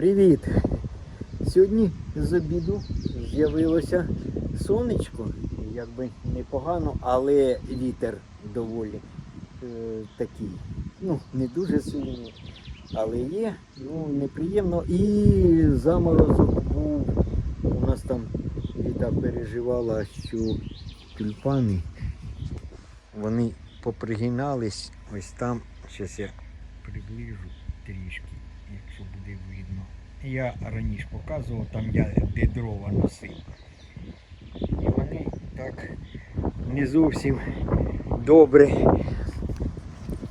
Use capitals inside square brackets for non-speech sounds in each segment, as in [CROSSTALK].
Привіт! Сьогодні з обіду з'явилося сонечко, якби непогано, але вітер доволі е, такий. Ну, не дуже сильний, але є, ну неприємно. І заморозок був. У нас там Віта переживала, що тюльпани вони попригинались ось там. Зараз я приближу трішки. Я раніше показував, там я де дрова носив. І вони так не зовсім добре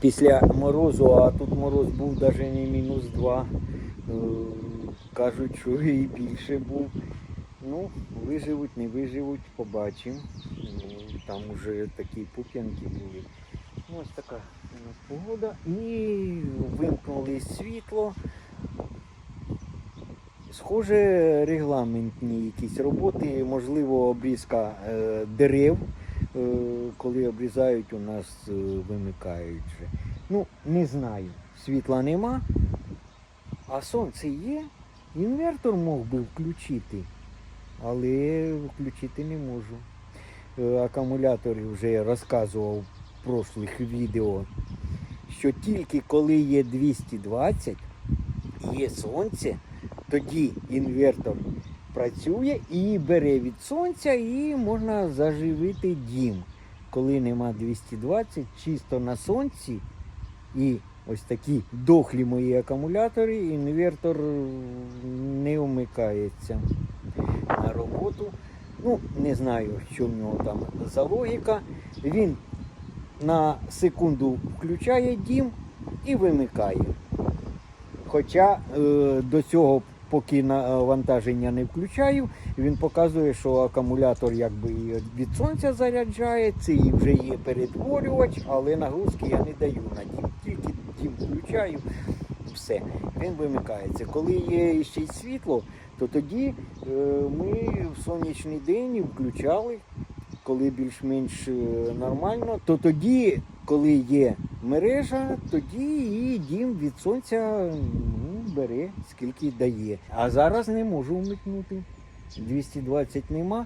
після морозу, а тут мороз був навіть не мінус 2. Кажуть, що і більше був. Ну, виживуть, не виживуть, побачимо. Ну, Там вже такі пуп'янки були. Ну, ось така у нас погода. І вимкнули світло. Схоже, регламентні якісь роботи, можливо, обрізка е, дерев. Е, коли обрізають, у нас е, вимикають вже. Ну, не знаю. Світла нема, а сонце є. Інвертор мог би включити, але включити не можу. Акумулятори вже розказував в прошлих відео, що тільки коли є 220, є сонце, тоді інвертор працює і бере від сонця, і можна заживити дім. Коли нема 220, чисто на сонці і ось такі дохлі мої акумулятори, інвертор не вмикається на роботу. Ну, не знаю, що в нього там за логіка. Він на секунду включає дім і вимикає. Хоча е, до цього, поки навантаження не включаю, він показує, що акумулятор якби від сонця заряджається, і вже є перетворювач, але нагрузки я не даю на дім. Тільки дім включаю, все, він вимикається. Коли є ще й світло, то тоді е, ми в сонячний день включали, коли більш-менш е, нормально, то тоді, коли є мережа, тоді і дім від сонця бере, скільки дає. А зараз не можу вмикнути. 220 нема.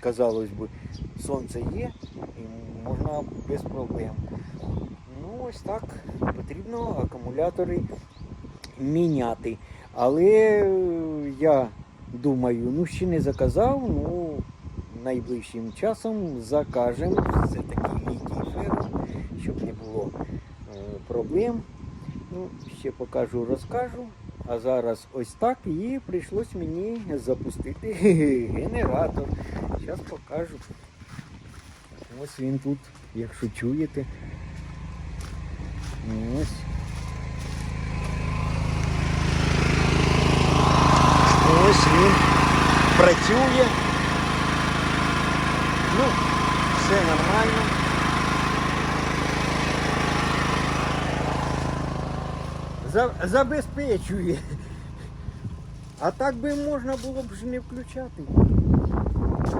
Казалось би, сонце є і можна без проблем. Ну, ось так. Потрібно акумулятори міняти. Але я думаю, ну ще не заказав, ну найближчим часом закажемо. Це такий літній ферм, щоб не було е, проблем. Ну, ще покажу, розкажу. А зараз ось так і прийшлось мені запустити [LAUGHS] генератор. Зараз покажу. Ось він тут, якщо чуєте. Ось. Ось він працює. Ну, все нормально. За- Забезпечує. А так би можна було б ж не включати.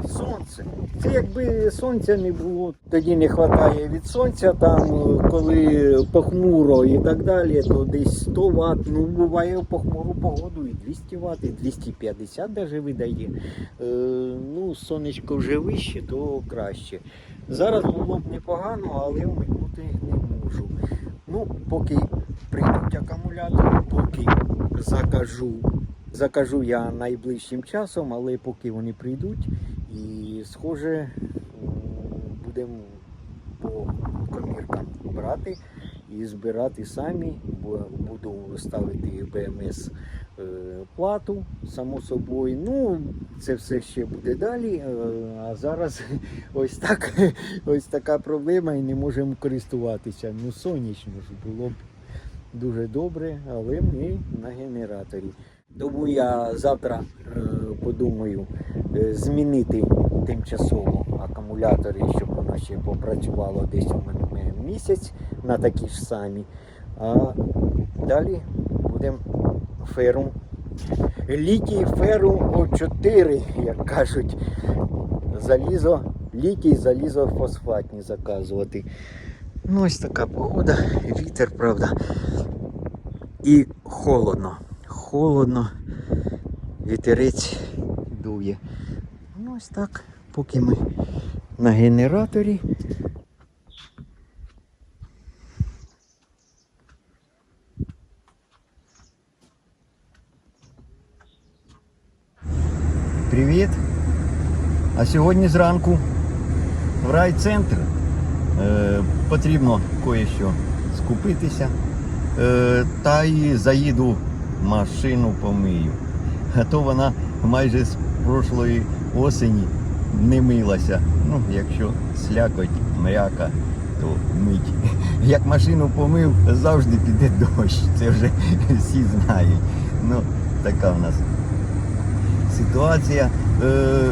Сонце. Це якби сонця не було, тоді не вистачає від сонця, там е, коли похмуро і так далі, то десь 100 Вт. Ну буває в похмуру погоду і 200 Вт, і 250 навіть видає. Е, ну, сонечко вже вище, то краще. Зараз було б непогано, але вмикнути не можу. Ну, поки прийдуть акумулятори, поки закажу. Закажу я найближчим часом, але поки вони прийдуть, і схоже, будемо по коміркам брати і збирати самі, бо буду ставити БМС плату, само собою. Ну, це все ще буде далі. е, А зараз [LAUGHS] ось так, ось така проблема і не можемо користуватися. Ну, сонячно ж було б дуже добре, але ми на генераторі. Тому я завтра е, подумаю е, змінити тимчасово акумулятори, щоб воно ще попрацювало десь у мене місяць на такі ж самі. А далі будемо ферум. Літій ферум О4, як кажуть. Залізо, літій, залізо фосфатні заказувати. Ну, ось така погода, вітер, правда. і холодно. Холодно, вітерець дує. Ну ось так, поки ми на генераторі. Привіт! А сьогодні зранку в райцентр е, потрібно кое-що скупитися. Е, та й заїду машину помию. А то вона майже з прошлої осені не милася. Ну, якщо слякоть, мряка, то мить. Як машину помив, завжди піде дощ. Це вже всі знають. Ну, така в нас ситуація. Е,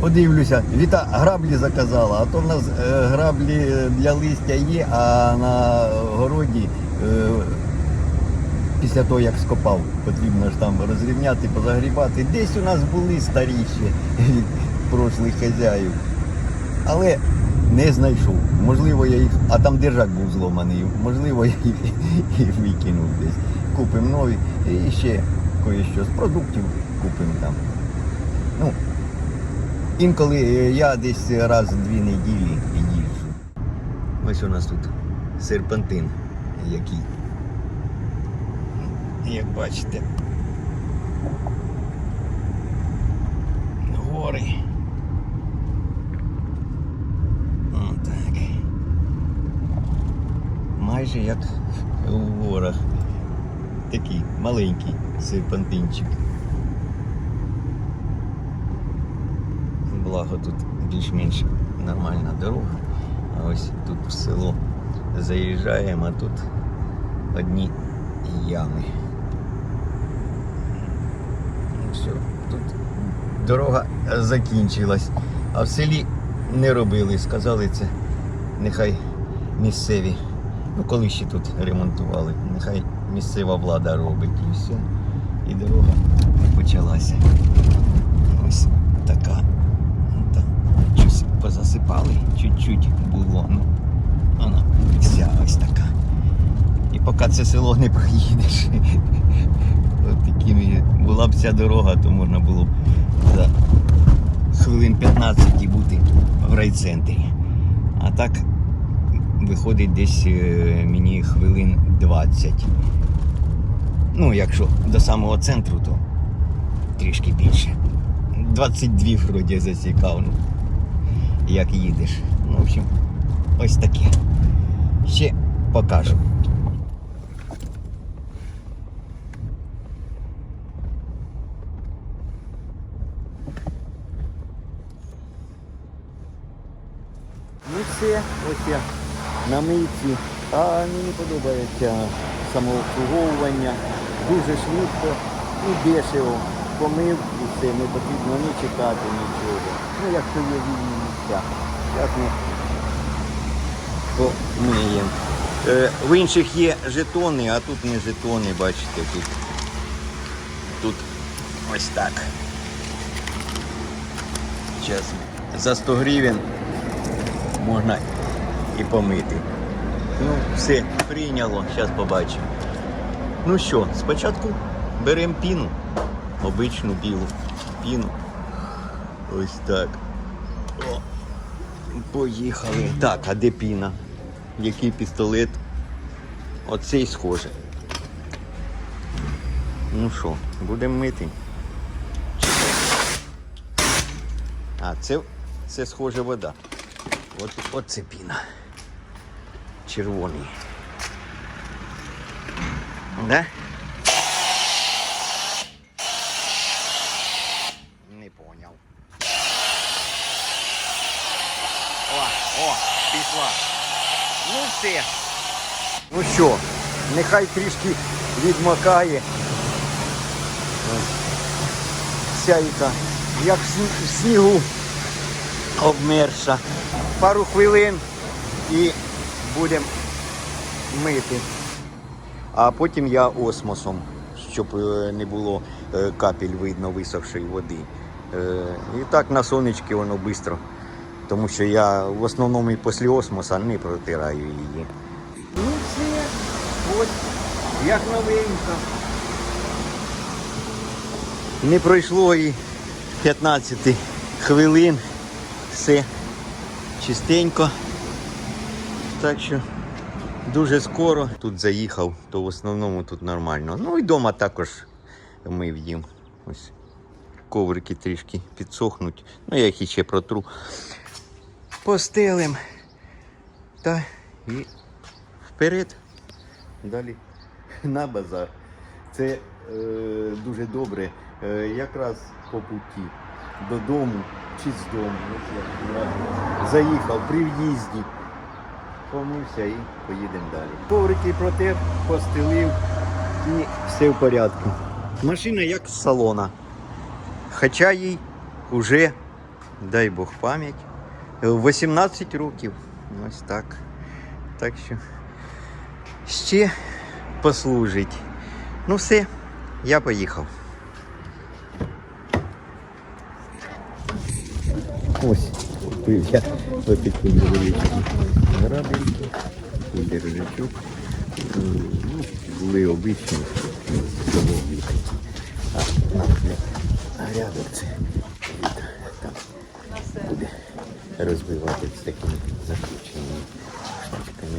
подивлюся, Віта граблі заказала, а то в нас е, граблі для листя є, а на городі е, після того, як скопав, потрібно ж там розрівняти, позагрібати. Десь у нас були старіші від прошлих хазяїв. Але не знайшов. Можливо, я їх. А там держак був зломаний. Можливо, я їх [LAUGHS] і викинув десь. Купимо нові. І ще кое-що з продуктів купимо там. Ну, інколи е, я десь раз в дві неділі їжджу. Ось у нас тут серпантин, який, як бачите. Гори. Отак. Майже як у горах. Такий маленький серпантинчик. Благо тут більш-менш нормальна дорога. А ось тут в село заїжджаємо, а тут одні ями. Ну все, тут дорога закінчилась. А в селі не робили, сказали це нехай місцеві. Ну коли ще тут ремонтували, нехай місцева влада робить і все. І дорога почалася. Ось така. Там чуть-чуть було. Ну, вона вся ось така. І поки це село не проїдеш. [LAUGHS] Була б ця дорога, то можна було б за хвилин 15 і бути в райцентрі. А так виходить десь е, мені хвилин 20. Ну, якщо до самого центру, то трішки більше. 22 вроді засікав. Ну, як їдеш. Ну, в общем, ось таке. Ще покажу. Ну все, ось я на мийці. А мені подобається самообслуговування. Дуже швидко і дешево. Помив і все, не потрібно ні чекати нічого. Ну, якщо є вільні ми помиємо. Е, в інших є жетони, а тут не жетони, бачите, тут, тут ось так. Зараз за 100 гривень можна і помити. Ну, все, прийняло, зараз побачимо. Ну що, спочатку беремо піну, обичну білу піну. Ось так. Поїхали. Так, а де піна? Який пістолет? Оцей схоже. Ну що, будемо мити. А, це, це схоже вода. От, от це піна. Червоний. Да? Не поняв. О, о, пішла. Ну все. Ну що, нехай трішки відмокає. Вся яка, як в снігу обмерша. Пару хвилин і будемо мити. А потім я осмосом, щоб е, не було е, капель видно висохшої води. Е, І так на сонечки воно швидко. Тому що я в основному і після осмоса не протираю її. Ну все, ось як новенька. Не пройшло і 15 хвилин. Все чистенько. Так що дуже скоро тут заїхав, то в основному тут нормально. Ну і вдома також мив їм. Ось коврики трішки підсохнуть. Ну, я їх іще протру. Постелим. Та і вперед. Далі на базар. Це е, дуже добре. Е, якраз по путі додому чи з дому. Одразу Заїхав при в'їзді. Помився і поїдемо далі. Коврики протер, постелив і все в порядку. Машина як салона. Хоча їй вже, дай Бог пам'ять, 18 років. Ось так. Так що ще послужить. Ну все, я поїхав. Ось, купив я ось таку невеличку грабельку, держачок. Ну, були обичні, солодкі. А, на, а рядом це від, там буде Розбивати з такими закрученими штучками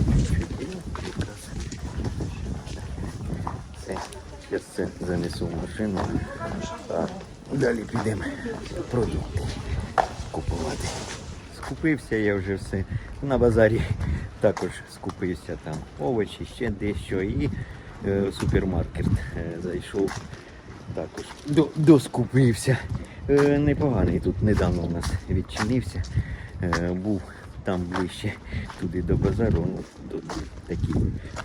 якраз це, занесу в машину, а далі підемо продукти купувати. Скупився я вже все. На базарі також скупився там овочі, ще дещо і е, в супермаркет е, зайшов. Також до, доскупився. Е, непоганий тут недавно у нас відчинився. Е, був там ближче туди до базару. Ну, такий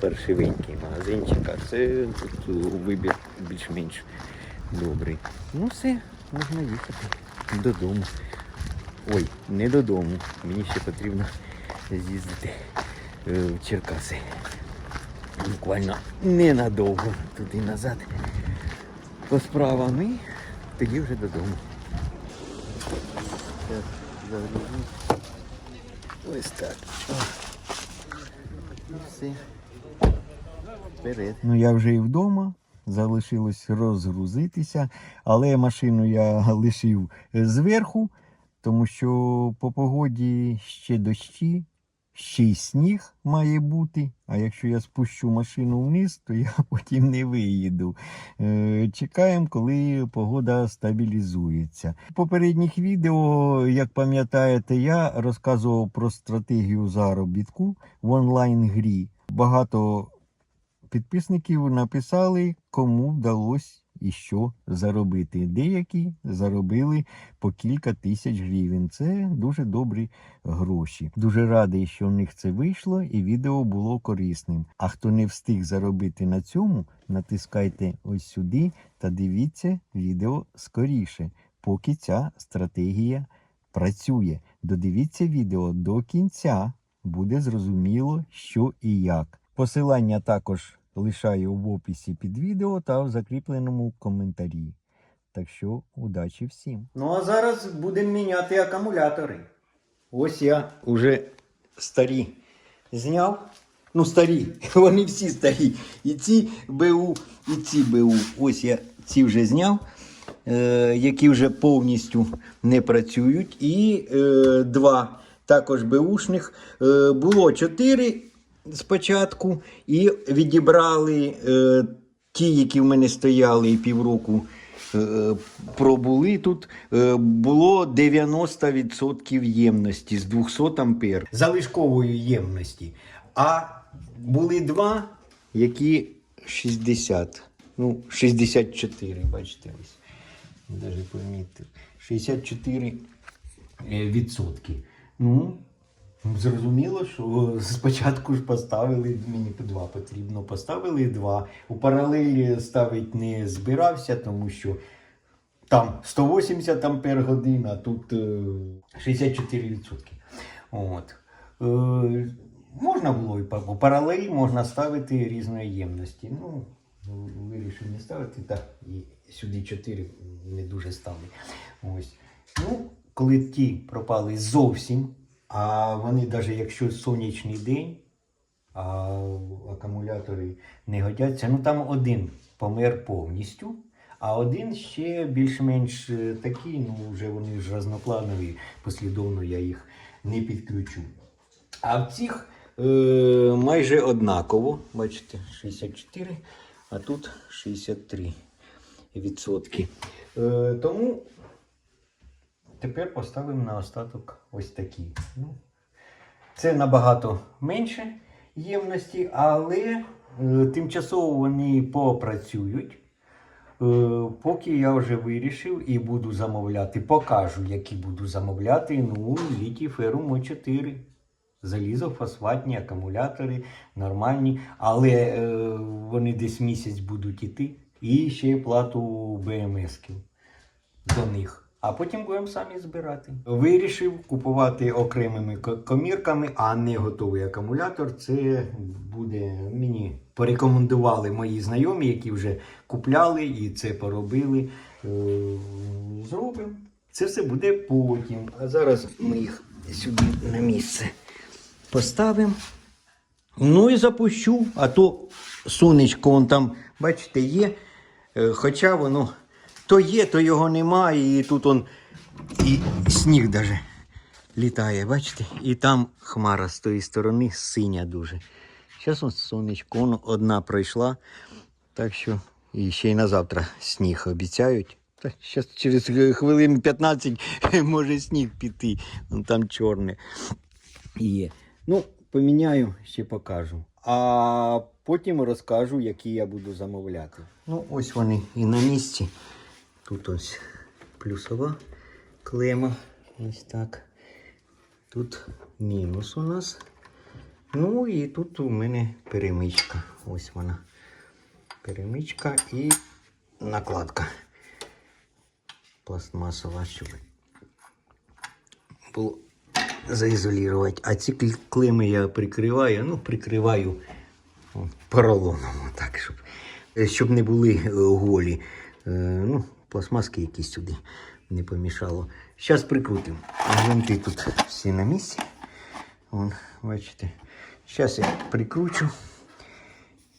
паршивенький магазинчик, а це тут е, вибір більш-менш добрий. Ну все, можна їхати додому. Ой, не додому. Мені ще потрібно з'їздити е, в Черкаси. Буквально ненадовго туди назад. По справам і тоді вже додому. Зараз. Ось так. Все. Вперед. Ну я вже і вдома. Залишилось розгрузитися, але машину я [LAUGHS] лишив зверху, тому що по погоді ще дощі, ще й сніг має бути. А якщо я спущу машину вниз, то я [LAUGHS] потім не виїду. Е, Чекаємо, коли погода стабілізується. В попередніх відео, як пам'ятаєте, я розказував про стратегію заробітку в онлайн-грі. Багато підписників написали, кому вдалося і що заробити. Деякі заробили по кілька тисяч гривень. Це дуже добрі гроші. Дуже радий, що в них це вийшло, і відео було корисним. А хто не встиг заробити на цьому, натискайте ось сюди та дивіться відео скоріше, поки ця стратегія працює. Додивіться відео до кінця. Буде зрозуміло, що і як. Посилання також лишаю в описі під відео та в закріпленому коментарі. Так що удачі всім. Ну а зараз будемо міняти акумулятори. Ось я вже старі зняв. Ну, старі, [LAUGHS] вони всі старі. І ці БУ, і ці БУ. Ось я ці вже зняв, е, які вже повністю не працюють. І е, два також БУшних. Е, було чотири спочатку, і відібрали е, ті, які в мене стояли і півроку е, пробули тут. Е, було 90% ємності з 200 ампер. Залишкової ємності. А були два, які 60. Ну, 64, бачите, ось. Навіть помітив. 64 е, відсотки. Ну, Зрозуміло, що спочатку ж поставили, мені по два потрібно, поставили два. У паралелі ставити не збирався, тому що там 180 ампер годин, а тут е, 64%. От. Е, можна було і по паралелі можна ставити різної ємності. Ну, вирішив не ставити, так, і сюди 4 не дуже ставлю. Ось. Ну, коли ті пропали зовсім. А вони, навіть якщо сонячний день, а акумулятори не годяться. Ну там один помер повністю, а один ще більш-менш е, такий, ну вже вони ж разнопланові, послідовно я їх не підключу. А в цих е, майже однаково, бачите, 64, а тут 63 відсотки. Е, тому тепер поставимо на остаток ось такі. Ну, це набагато менше ємності, але е, тимчасово вони попрацюють. Е, поки я вже вирішив і буду замовляти, покажу, які буду замовляти. Ну, літій ферум 4 Залізофосфатні акумулятори нормальні, але е, вони десь місяць будуть іти. І ще плату БМС-ків до них. А потім будемо самі збирати. Вирішив купувати окремими комірками, а не готовий акумулятор. Це буде мені порекомендували мої знайомі, які вже купляли і це поробили. Е, Зробимо. Це все буде потім. А зараз ми їх сюди на місце поставимо. Ну і запущу, а то сонечко вон там, бачите, є. Е, Хоча воно то є, то його немає. І тут он і сніг даже літає, бачите? І там хмара з тої сторони синя дуже. Зараз он сонечко, воно одна пройшла. Так що і ще й на завтра сніг обіцяють. Та зараз через хвилин 15 [LAUGHS] може сніг піти. Вон там чорне є. Ну, поміняю, ще покажу. А потім розкажу, які я буду замовляти. Ну, ось вони і на місці. Тут ось плюсова клема. Ось так. Тут мінус у нас. Ну і тут у мене перемичка. Ось вона. Перемичка і накладка. Пластмасова, щоб було заізолювати. А ці кл- клеми я прикриваю, ну, прикриваю поролоном, так, щоб, щоб не були е, голі. Е, ну, пластмаски якісь сюди не помішало. Зараз прикрутимо. Гвинти тут всі на місці. Вон, бачите. Зараз я прикручу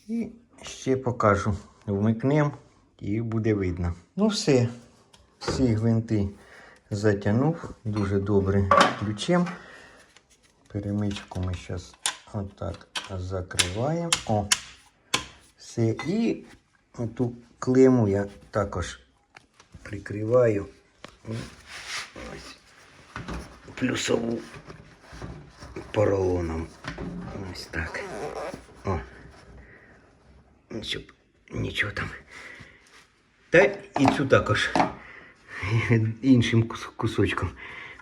і ще покажу. Вмикнемо і буде видно. Ну все. Всі гвинти затягнув дуже добре ключем. Перемичку ми зараз отак закриваємо. О, все. І ту клему я також прикриваю. Ось. Плюсову поролоном. Ось так. О. Щоб нічого там. Та і цю також іншим кусочком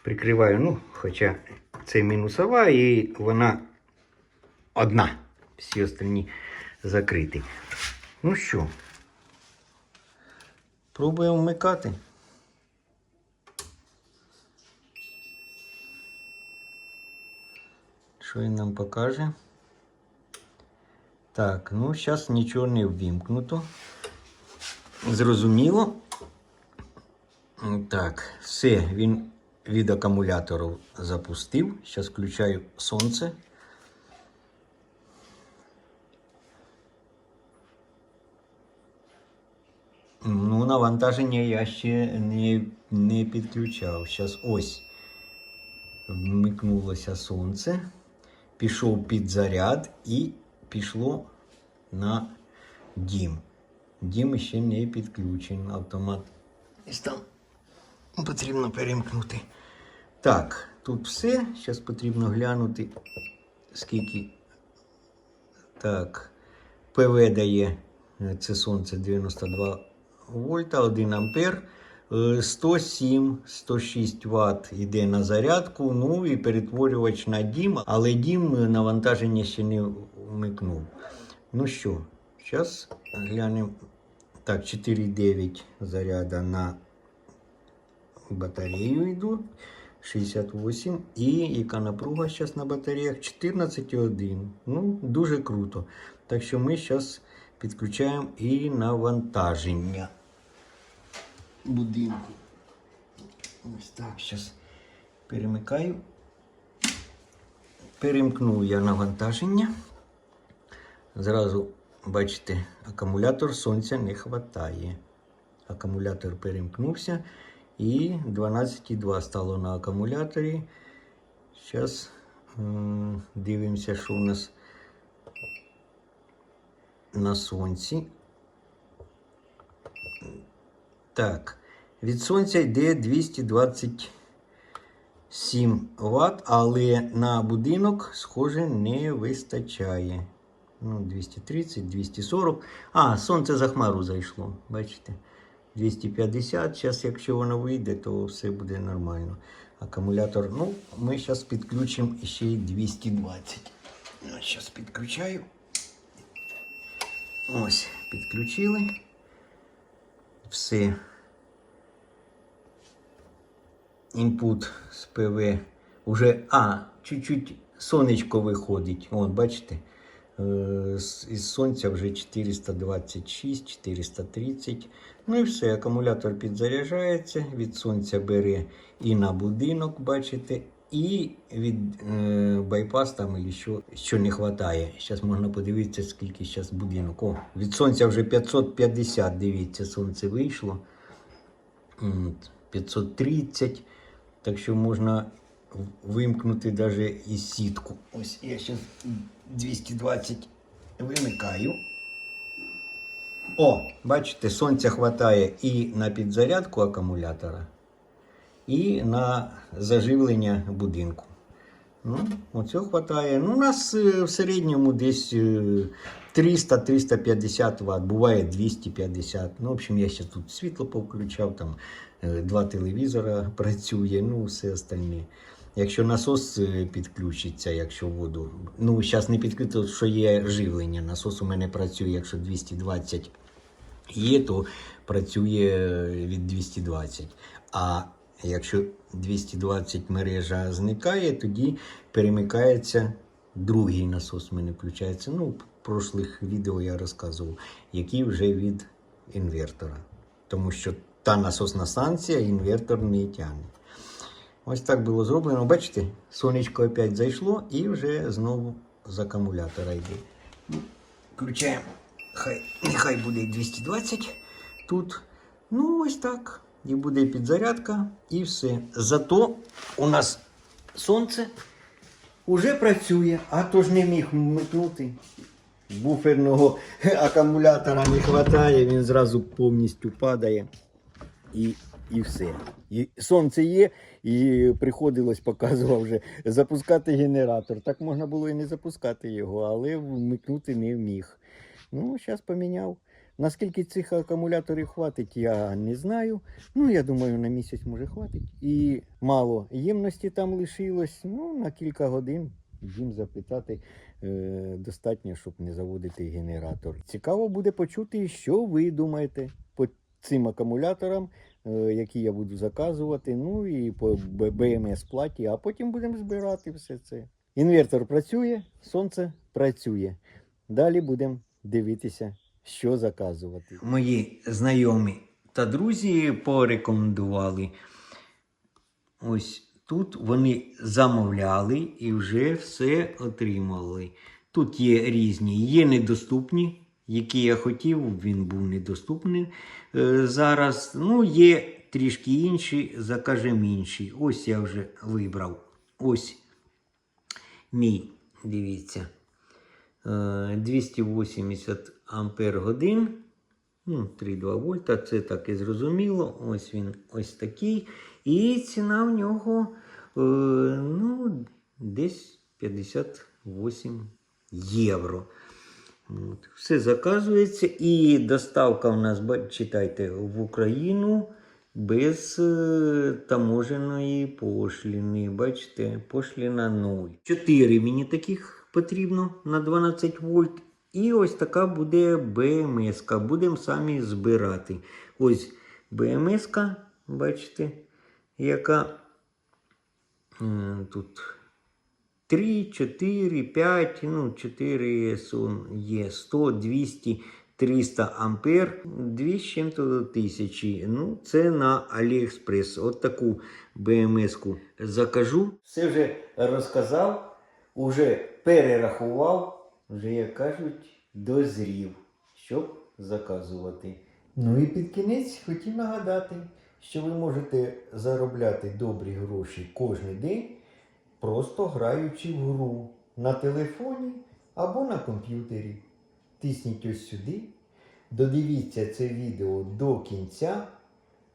прикриваю. Ну, хоча це мінусова і вона одна. Всі остальні закриті. Ну що, пробуємо вмикати. Що він нам покаже? Так, ну зараз нічого не ввімкнуто. Зрозуміло. Так, все, він від акумулятору запустив. Зараз включаю сонце. Ну, навантаження я ще не, не підключав. Зараз ось вмикнулося сонце, пішов під заряд і пішло на дім. Дім ще не підключений. Автомат. Там потрібно перемкнути. Так, тут все. Зараз потрібно глянути, скільки. Так, ПВ дає це сонце 92 вольта, 1 ампер. Е, 107, 106 Вт йде на зарядку, ну і перетворювач на дім, але дім е, навантаження ще не вмикнув. Ну що, зараз глянемо. Так, 4,9 заряда на батарею йду. 68. І яка напруга зараз на батареях? 14,1. Ну, дуже круто. Так що ми зараз підключаємо і навантаження будинку. Ось так, зараз перемикаю. Перемкнув я навантаження. Зразу бачите, акумулятор сонця не вистачає. Акумулятор перемкнувся і 12,2 стало на акумуляторі. Зараз дивимося, що у нас на сонці. Так, від сонця йде 227 Вт, але на будинок, схоже, не вистачає. Ну, 230, 240. А, сонце за хмару зайшло. Бачите? 250. Зараз, якщо воно вийде, то все буде нормально. Акумулятор, ну, ми зараз підключимо ще й 220. Зараз підключаю. Ось, підключили. Все. Інпут з ПВ уже. А, чуть-чуть сонечко виходить. От, бачите? Е, Із сонця вже 426, 430. Ну і все, акумулятор підзаряджається, від сонця бере і на будинок, бачите, і від е, байпас там що, що не вистачає. Зараз можна подивитися, скільки зараз будинок. О, від сонця вже 550, дивіться, сонце вийшло. 530. Так що можна вимкнути навіть і сітку. Ось я зараз 220 вимикаю. О, бачите, сонця хватає і на підзарядку акумулятора, і на заживлення будинку. Ну, оцього хватає. Ну, у нас е, в середньому десь е, 300-350 Вт, буває 250. Ну, в общем, я ще тут світло повключав, там е, два телевізора [LAUGHS] працює, ну, все остальне. Якщо насос е, підключиться, якщо воду. Ну, зараз не підключиться, що є живлення. Насос у мене працює, якщо 220 є, то працює е, від 220. А якщо 220 мережа зникає, тоді перемикається другий насос. У мене включається. Ну, в прошлих відео я розказував, який вже від інвертора. Тому що та насосна станція інвертор не тягне. Ось так було зроблено. Бачите, сонечко опять зайшло і вже знову з акумулятора йде. Ну, Включаємо. Хай, нехай буде 220 тут. Ну, ось так. І буде підзарядка, і все. Зато у нас сонце вже працює, а то ж не міг вмикнути. Буферного [LAUGHS] акумулятора не вистачає, він зразу повністю падає і, і все. І сонце є, і приходилось, показував вже, запускати генератор. Так можна було і не запускати його, але вмикнути не вміг. Ну, зараз поміняв. Наскільки цих акумуляторів хватить, я не знаю. Ну, я думаю, на місяць може хватить. І мало ємності там лишилось. Ну, на кілька годин їм запитати е, достатньо, щоб не заводити генератор. Цікаво буде почути, що ви думаєте по цим акумуляторам, е, які я буду заказувати. Ну і по БМС платі, а потім будемо збирати все це. Інвертор працює, сонце працює. Далі будемо дивитися, що заказувати. Мої знайомі та друзі порекомендували. Ось тут вони замовляли і вже все отримали. Тут є різні, є недоступні, які я хотів, він був недоступний е, зараз. Ну, є трішки інші, закажемо інші. Ось я вже вибрав. Ось мій, дивіться. Е, 280 ампер годин. Ну, 3,2 вольта, це так і зрозуміло. Ось він ось такий. І ціна в нього е, ну, десь 58 євро. Все заказується. І доставка у нас, читайте, в Україну без е, таможеної пошліни. Бачите, пошліна 0. Чотири мені таких потрібно на 12 вольт. І ось така буде БМС. -ка. Будемо самі збирати. Ось БМС, бачите, яка е, тут 3, 4, 5, ну 4 є 100, 200, 300 ампер, 2 з чим-то тисячі. Ну, це на Аліекспрес. От таку БМС-ку закажу. Все вже розказав, уже перерахував, вже як кажуть, дозрів, щоб заказувати. Ну і під кінець хотів нагадати, що ви можете заробляти добрі гроші кожен день, просто граючи в гру на телефоні або на комп'ютері. Тисніть ось сюди, додивіться це відео до кінця,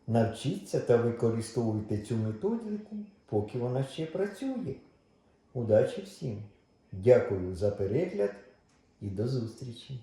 навчіться та використовуйте цю методику, поки вона ще працює. Удачі всім! Дякую за перегляд і до зустрічі!